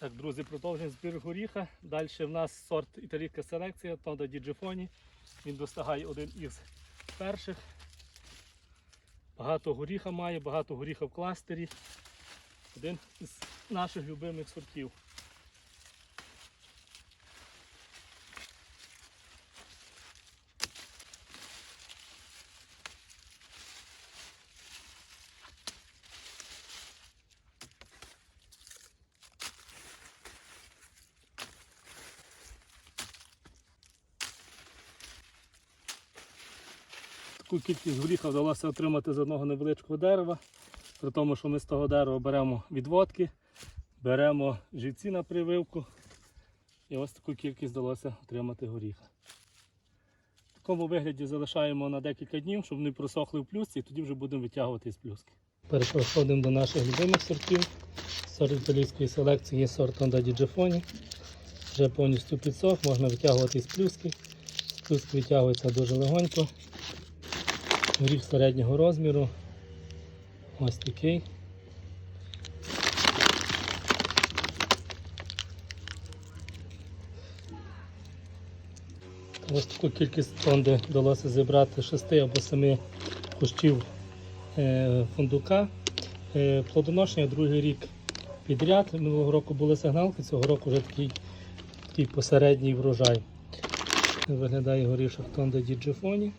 Так, друзі, продовжуємо збір горіха. Далі в нас сорт італійська селекція Тода Діджифоні. Він достигає один із перших. Багато горіха має, багато горіха в кластері. Один із наших любимих сортів. Таку кількість горіха вдалося отримати з одного невеличкого дерева. При тому, що ми з того дерева беремо відводки, беремо живці на прививку. І ось таку кількість вдалося отримати горіха. В такому вигляді залишаємо на декілька днів, щоб вони просохли в плюсці, і тоді вже будемо витягувати з плюски. Переходимо до наших любимих сортів. Сорт італійської селекції є сорт Honda Di Giaffoni. Вже повністю підсох, можна витягувати з плюски. Плюски витягується дуже легонько. Горіх середнього розміру. Ось такий. Ось таку кількість тонди вдалося зібрати 6 або 7 кущів е, фундука. Е, Плодоношення другий рік підряд. Минулого року були сигналки, цього року вже такий, такий посередній врожай. Виглядає горішок Тонда Діджифоні.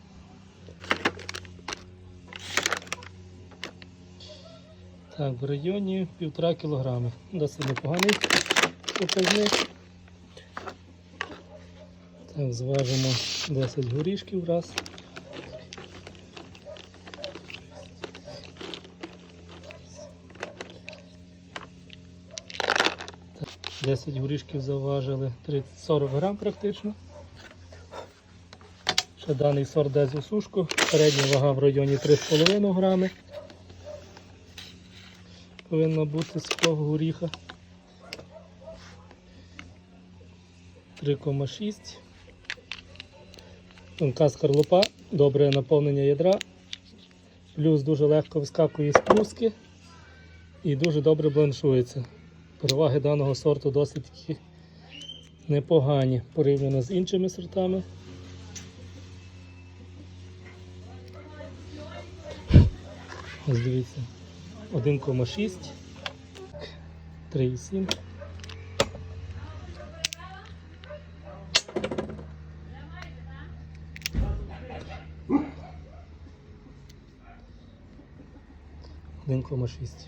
Так, в районі півтора кілограми. Досить непоганий показник. Так, зважимо 10 горішків раз. Так, 10 горішків заважили 30-40 грам практично. Ще даний сорт десь у сушку. Середня вага в районі 3,5 грами повинна бути того горіха. 3,6. Тонка скорлупа, добре наповнення ядра. Плюс дуже легко вискакує з плюски і дуже добре бланшується. Переваги даного сорту досить таки непогані порівняно з іншими сортами. Ось дивіться. 1,6, 3,7. Один кома шість.